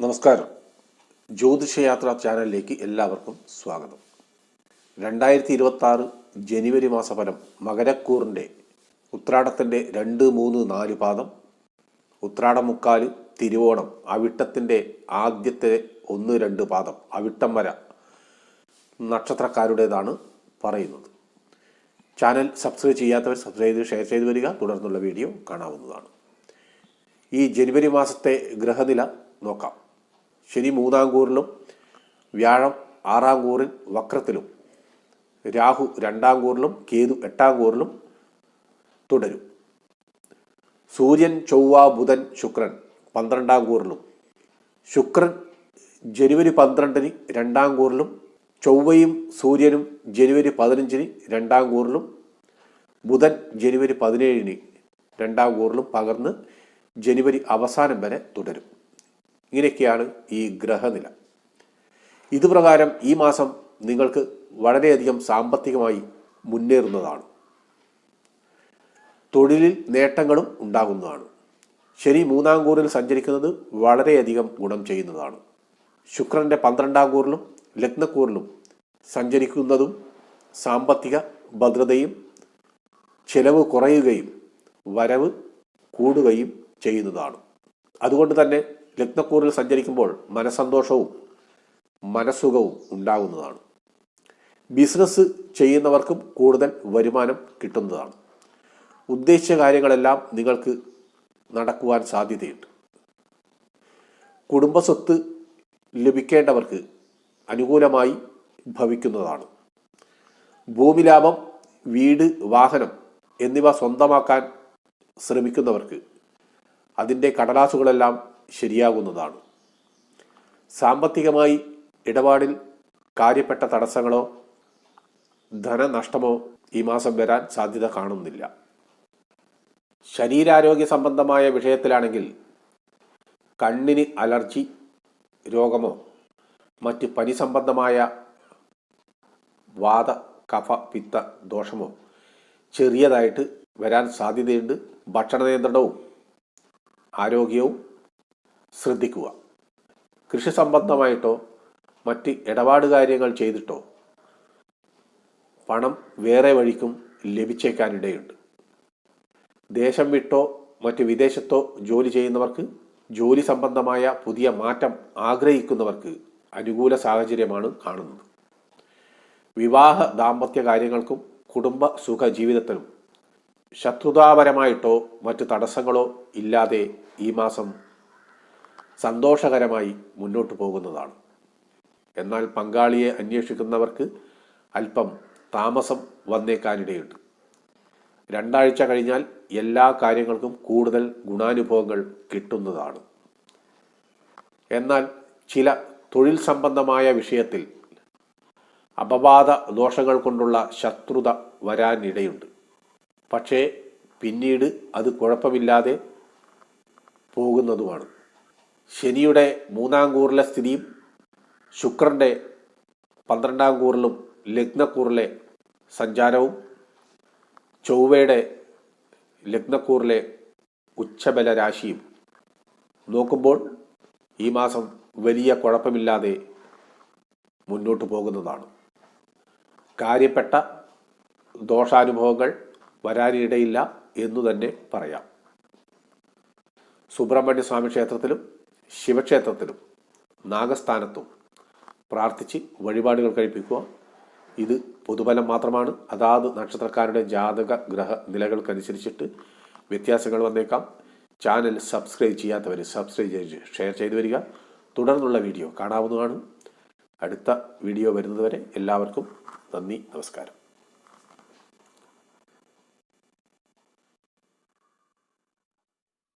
നമസ്കാരം. ജ്യോതിഷയാത്ര ചാനലിലേക്ക് എല്ലാവർക്കും സ്വാഗതം. രണ്ടായിരത്തി ഇരുപത്തി ആറ് ജനുവരി മാസഫലം മകരക്കൂറിന്റെ ഉത്രാടത്തിന്റെ രണ്ട് മൂന്ന് നാല് പാദം ഉത്രാടം മുക്കാൽ തിരുവോണം അവിട്ടത്തിന്റെ ആദ്യത്തെ ഒന്ന് രണ്ട് പാദം അവിട്ടം വര നക്ഷത്രക്കാരുടേതാണ് പറയുന്നത്. ചാനൽ സബ്സ്ക്രൈബ് ചെയ്യാത്തവർ സബ്സ്ക്രൈബ് ചെയ്ത് ഷെയർ ചെയ്ത് വരിക. തുടർന്നുള്ള വീഡിയോ കാണാവുന്നതാണ്. ഈ ജനുവരി മാസത്തെ ഗ്രഹനില നോക്കാം. ശനി മൂന്നാം കൂറിലും വ്യാഴം ആറാം കൂറിൽ വക്രത്തിലും രാഹു രണ്ടാം കൂറിലും കേതു എട്ടാം കൂറിലും തുടരും. സൂര്യൻ ചൊവ്വ ബുധൻ ശുക്രൻ പന്ത്രണ്ടാം കൂറിലും. ശുക്രൻ ജനുവരി പന്ത്രണ്ടിന് രണ്ടാം കൂറിലും ചൊവ്വയും സൂര്യനും ജനുവരി പതിനഞ്ചിന് രണ്ടാം കൂറിലും ബുധൻ ജനുവരി പതിനേഴിന് രണ്ടാം കൂറിലും പകർന്ന് ജനുവരി അവസാനം വരെ തുടരും. ഇങ്ങനെയൊക്കെയാണ് ഈ ഗ്രഹനില. ഇതുപ്രകാരം ഈ മാസം നിങ്ങൾക്ക് വളരെയധികം സാമ്പത്തികമായി മുന്നേറുന്നതാണ്. തൊഴിലിൽ നേട്ടങ്ങളും ഉണ്ടാകുന്നതാണ്. ശനി മൂന്നാം കൂറിൽ സഞ്ചരിക്കുന്നത് വളരെയധികം ഗുണം ചെയ്യുന്നതാണ്. ശുക്രന്റെ പന്ത്രണ്ടാം കൂറിലും ലഗ്നക്കൂറിലും സഞ്ചരിക്കുന്നതും സാമ്പത്തിക ഭദ്രതയും ചെലവ് കുറയുകയും വരവ് കൂടുകയും ചെയ്യുന്നതാണ്. അതുകൊണ്ട് തന്നെ ലഗ്നക്കൂറിൽ സഞ്ചരിക്കുമ്പോൾ മനസന്തോഷവും മനസ്സുഖവും ഉണ്ടാകുന്നതാണ്. ബിസിനസ് ചെയ്യുന്നവർക്കും കൂടുതൽ വരുമാനം കിട്ടുന്നതാണ്. ഉദ്ദേശിച്ച കാര്യങ്ങളെല്ലാം നിങ്ങൾക്ക് നടക്കുവാൻ സാധ്യതയുണ്ട്. കുടുംബസ്വത്ത് ലഭിക്കേണ്ടവർക്ക് അനുകൂലമായി ഭവിക്കുന്നതാണ്. ഭൂമി ലാഭം വീട് വാഹനം എന്നിവ സ്വന്തമാക്കാൻ ശ്രമിക്കുന്നവർക്ക് അതിന്റെ കടലാസുകളെല്ലാം ശരിയാകുന്നതാണ്. സാമ്പത്തികമായി ഇടപാടിൽ കാര്യപ്പെട്ട തടസ്സങ്ങളോ ധനനഷ്ടമോ ഈ മാസം വരാൻ സാധ്യത കാണുന്നില്ല. ശരീരാരോഗ്യ സംബന്ധമായ വിഷയത്തിലാണെങ്കിൽ കണ്ണിന് അലർജി രോഗമോ മറ്റ് പനി സംബന്ധമായ വാത കഫ പിത്ത ദോഷമോ ചെറിയതായിട്ട് വരാൻ സാധ്യതയുണ്ട്. ഭക്ഷണ നിയന്ത്രണവും ആരോഗ്യവും ശ്രദ്ധിക്കുക. കൃഷി സംബന്ധമായിട്ടോ മറ്റ് ഇടപാട് കാര്യങ്ങൾ ചെയ്തിട്ടോ പണം വേറെ വഴിക്കും ലഭിച്ചേക്കാനിടയുണ്ട്. ദേശം വിട്ടോ മറ്റ് വിദേശത്തോ ജോലി ചെയ്യുന്നവർക്ക് ജോലി സംബന്ധമായ പുതിയ മാറ്റം ആഗ്രഹിക്കുന്നവർക്ക് അനുകൂല സാഹചര്യമാണ് കാണുന്നത്. വിവാഹ ദാമ്പത്യ കാര്യങ്ങൾക്കും കുടുംബ സുഖ ജീവിതത്തിനും ശത്രുതാപരമായിട്ടോ മറ്റ് തടസ്സങ്ങളോ ഇല്ലാതെ ഈ മാസം സന്തോഷകരമായി മുന്നോട്ടു പോകുന്നതാണ്. എന്നാൽ പങ്കാളിയെ അന്വേഷിക്കുന്നവർക്ക് അല്പം താമസം വന്നേക്കാനിടയുണ്ട്. രണ്ടാഴ്ച കഴിഞ്ഞാൽ എല്ലാ കാര്യങ്ങൾക്കും കൂടുതൽ ഗുണാനുഭവങ്ങൾ കിട്ടുന്നതാണ്. എന്നാൽ ചില തൊഴിൽ സംബന്ധമായ വിഷയത്തിൽ അപവാദ ദോഷങ്ങൾ കൊണ്ടുള്ള ശത്രുത വരാനിടയുണ്ട്. പക്ഷേ പിന്നീട് അത് കുഴപ്പമില്ലാതെ പോകുന്നതുമാണ്. ശനിയുടെ മൂന്നാം കൂറിലെ സ്ഥിതിയും ശുക്രന്റെ പന്ത്രണ്ടാം കൂറിലും ലഗ്നക്കൂറിലെ സഞ്ചാരവും ചൊവ്വയുടെ ലഗ്നക്കൂറിലെ ഉച്ചബല രാശിയും. നോക്കുമ്പോൾ ഈ മാസം വലിയ കുഴപ്പമില്ലാതെ മുന്നോട്ട് പോകുന്നതാണ്. കാര്യപ്പെട്ട ദോഷാനുഭവങ്ങൾ വരാനിടയില്ല എന്നു തന്നെ പറയാം. സുബ്രഹ്മണ്യ സ്വാമി ക്ഷേത്രത്തിലും ശിവക്ഷേത്രത്തിലും നാഗസ്ഥാനത്തും പ്രാർത്ഥിച്ച് വഴിപാടുകൾ കഴിപ്പിക്കുക. ഇത് പൊതുഫലം മാത്രമാണ്. അതാത് നക്ഷത്രക്കാരുടെ ജാതക ഗ്രഹ നിലകൾക്കനുസരിച്ചിട്ട് വ്യത്യാസങ്ങൾ വന്നേക്കാം. ചാനൽ സബ്സ്ക്രൈബ് ചെയ്യാത്തവർ സബ്സ്ക്രൈബ് ചെയ്ത് ഷെയർ ചെയ്തു വരിക. തുടർന്നുള്ള വീഡിയോ കാണാവുന്നതാണ്. അടുത്ത വീഡിയോ വരുന്നതുവരെ എല്ലാവർക്കും നന്ദി നമസ്കാരം.